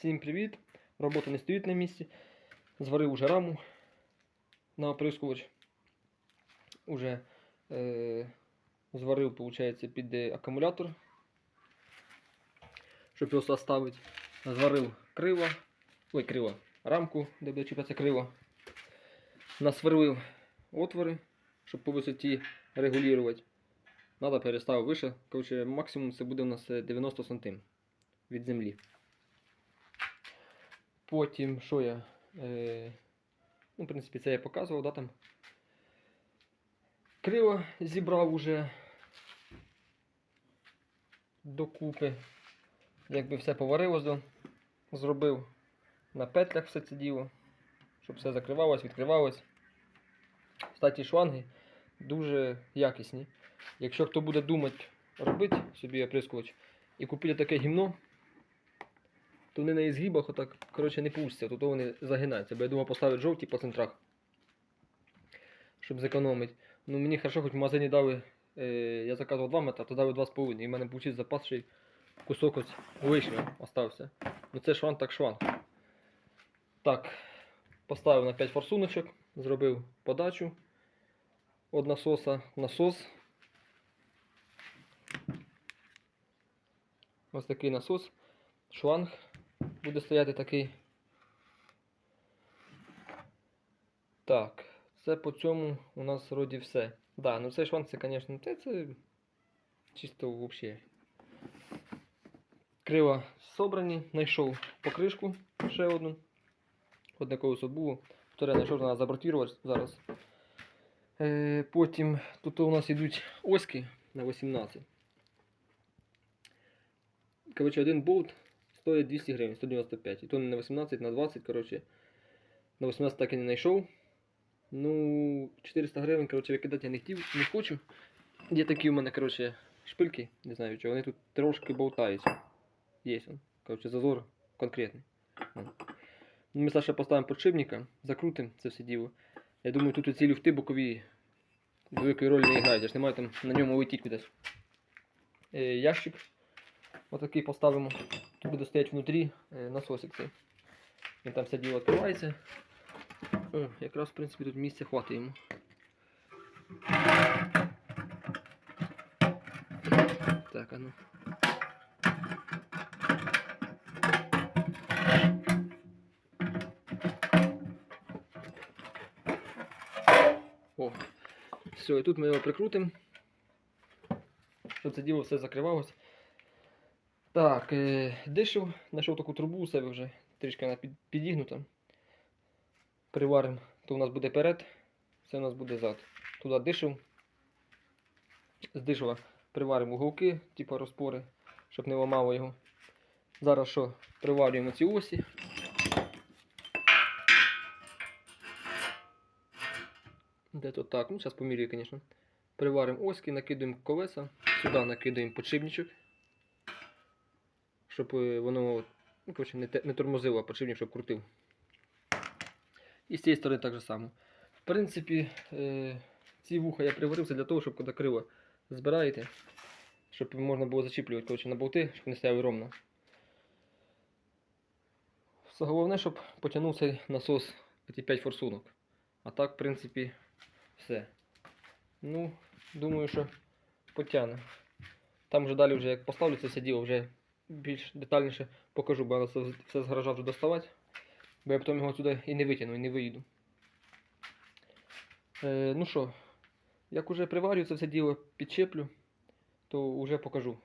Всім привіт! Робота не стоїть на місці. Зварив уже раму на оприскувач. Уже е, зварив, виходить, під е, акумулятор, щоб його составити. Зварив криво, ой, криво, рамку, де буде чіпатися криво. Насверлив отвори, щоб по висоті регулювати. Надо переставив вище. Короче, максимум це буде у нас е, 90 см від землі. Потім, що я. Е, ну, в принципі, це я показував, да, там. Криво зібрав уже докупи. Якби все поварилося, зробив на петлях все це діло, щоб все закривалось, відкривалось. Кстати, шланги дуже якісні. Якщо хто буде думати робити собі оприскувач і купити таке гімно, вони на ізгибах отак, коротше, не пустяться, то вони загинаються. Бо я думав поставити жовті по центрах, щоб зекономити. Ну мені хорошо, хоч в магазині дали, е, я заказував 2 метра, то дали 2,5. І в мене вийшов запас ще й кусок ось лишнього остався. Ну це шван так шван. Так, поставив на 5 форсуночок, зробив подачу від насоса насос. Ось такий насос, шланг буде стояти такий. Так, це по цьому у нас вроді все. Да, ну цей шланг це, звісно, це, це чисто взагалі. Крила собрані, знайшов покришку ще одну. Одне колесо було. Вторе знайшов, треба забортувати зараз. Е, потім тут у нас йдуть оськи на 18. Коротше, один болт стоїть 200 гривень, 195. І то не на 18, на 20, коротше. На 18 так і не знайшов. Ну, 400 гривень, коротше, викидати я не хотів, не хочу. Є такі у мене, коротше, шпильки, не знаю чого, вони тут трошки болтаються. Є он. Коротше, зазор конкретний. Ну, Ми Саша поставимо подшипника, закрутимо це все діло. Я думаю, тут ці люфти бокові великої ролі не грають, я ж не там на ньому летіти кудись. Е, ящик отакий поставимо. Тут буде стояти внутрі е, насосик цей. Він там все діло відкривається. О, якраз в принципі тут місця хватить йому. Так, а ну. О, все, і тут ми його прикрутимо. Щоб це діло все закривалось. Так, е, дишив, знайшов таку трубу у себе вже, трішки вона підігнута. Приваримо, то у нас буде перед, це у нас буде зад. Туди дишив. З дишива приваримо уголки, типу розпори, щоб не ламало його. Зараз що, приварюємо ці осі. Де то так, ну зараз помірюю, звісно. Приваримо оськи, накидаємо колеса, сюди накидаємо подшипничок щоб е, воно ну, коротше, не, не тормозило, а подшипник, щоб крутив. І з цієї сторони так же само. В принципі, е, ці вуха я приварився для того, щоб коли криво збираєте, щоб можна було зачіплювати коротше, на болти, щоб не стояли ровно. Все головне, щоб потягнув цей насос ці 5 форсунок. А так, в принципі, все. Ну, думаю, що потягне. Там вже далі, вже як поставлю це все діло, вже більш детальніше покажу, бо треба це все з вже доставати. Бо я потім його сюди і не витягну, і не виїду. Е, ну що, як уже приварю це все діло, підчеплю, то вже покажу.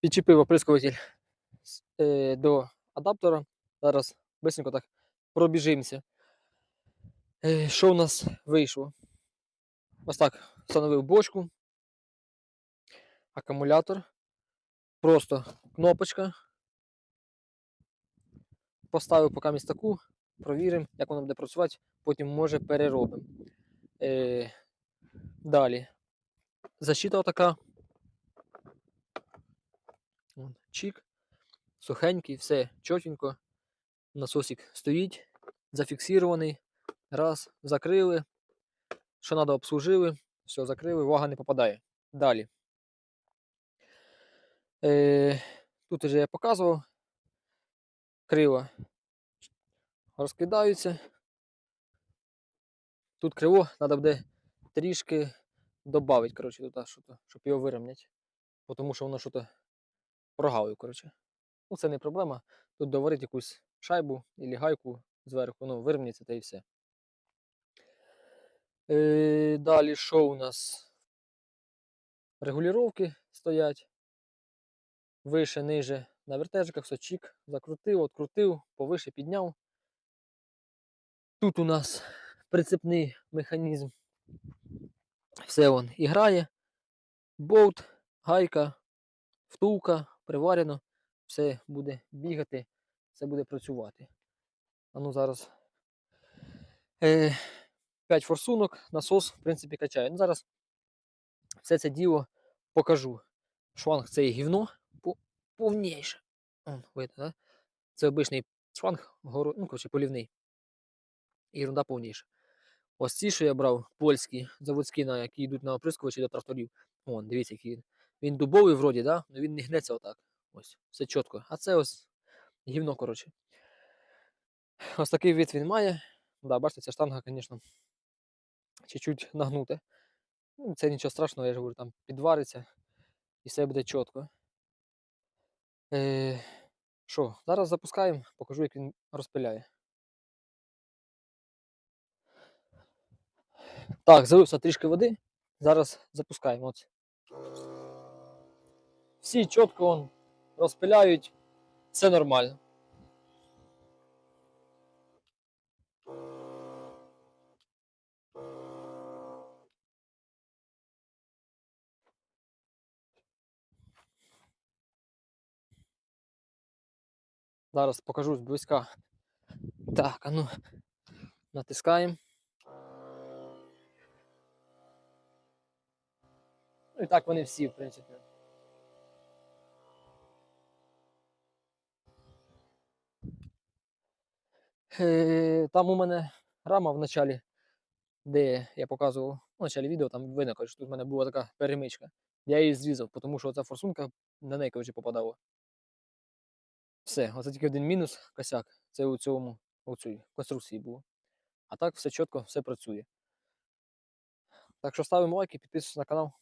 Підчепив оприскуватель е, до адаптера. Зараз швидко так пробіжимося. Е, що у нас вийшло? Ось так встановив бочку акумулятор. Просто кнопочка. Поставив поки місь таку, провіримо, як воно буде працювати, потім може переробимо. Е, далі. Защита така. Вон, Чик. Сухенький, все чотенько. Насосик стоїть, зафіксований. Раз, закрили. Що треба, обслужили. Все, закрили, вага не попадає. Далі. Е, тут вже я показував. Криво розкидаються. Тут криво треба буде трішки додати, коротше, туди, щоб його вирівняти. Тому що воно що-то прогавив, коротше. Ну, це не проблема. Тут доварити якусь шайбу або гайку зверху, воно вирівняється та і все. Е, далі що у нас? Регулювання стоять. Вище, ниже на вертежиках, сочік, закрутив, открутив, повише підняв. Тут у нас прицепний механізм. Все он і грає. Болт, гайка, втулка, приварено. Все буде бігати, все буде працювати. А ну зараз. Е, 5 форсунок, насос, в принципі, качає. Ну, зараз все це діло покажу. Шланг це гівно повніше. Видно, да? Це обичний шланг, горо... ну, коротше, полівний. І ерунда повніша. Ось ці, що я брав, польські, заводські, на, які йдуть на оприскувачі до тракторів. Вон, дивіться, який він. Він дубовий вроді, да? але він не гнеться отак. Ось, все чітко. А це ось гівно, коротше. Ось такий вид він має. Да, бачите, ця штанга, звісно, чуть-чуть нагнута. Ну, це нічого страшного, я ж говорю, там підвариться і все буде чітко. Е, що, зараз запускаємо, покажу, як він розпиляє. Так, залився трішки води. Зараз запускаємо. От. Всі чітко розпиляють, все нормально. Зараз покажу зблизька. Так, а ну натискаємо. Ну і так вони всі, в принципі. Е, Там у мене рама в началі, де я показував в началі відео, там видно, що тут в мене була така перемичка. Я її зрізав, тому що оця форсунка на неї вже попадала. Все, оце тільки один мінус косяк. Це у цьому у цій конструкції було. А так все чітко, все працює. Так що ставимо лайки, підписуйтесь на канал.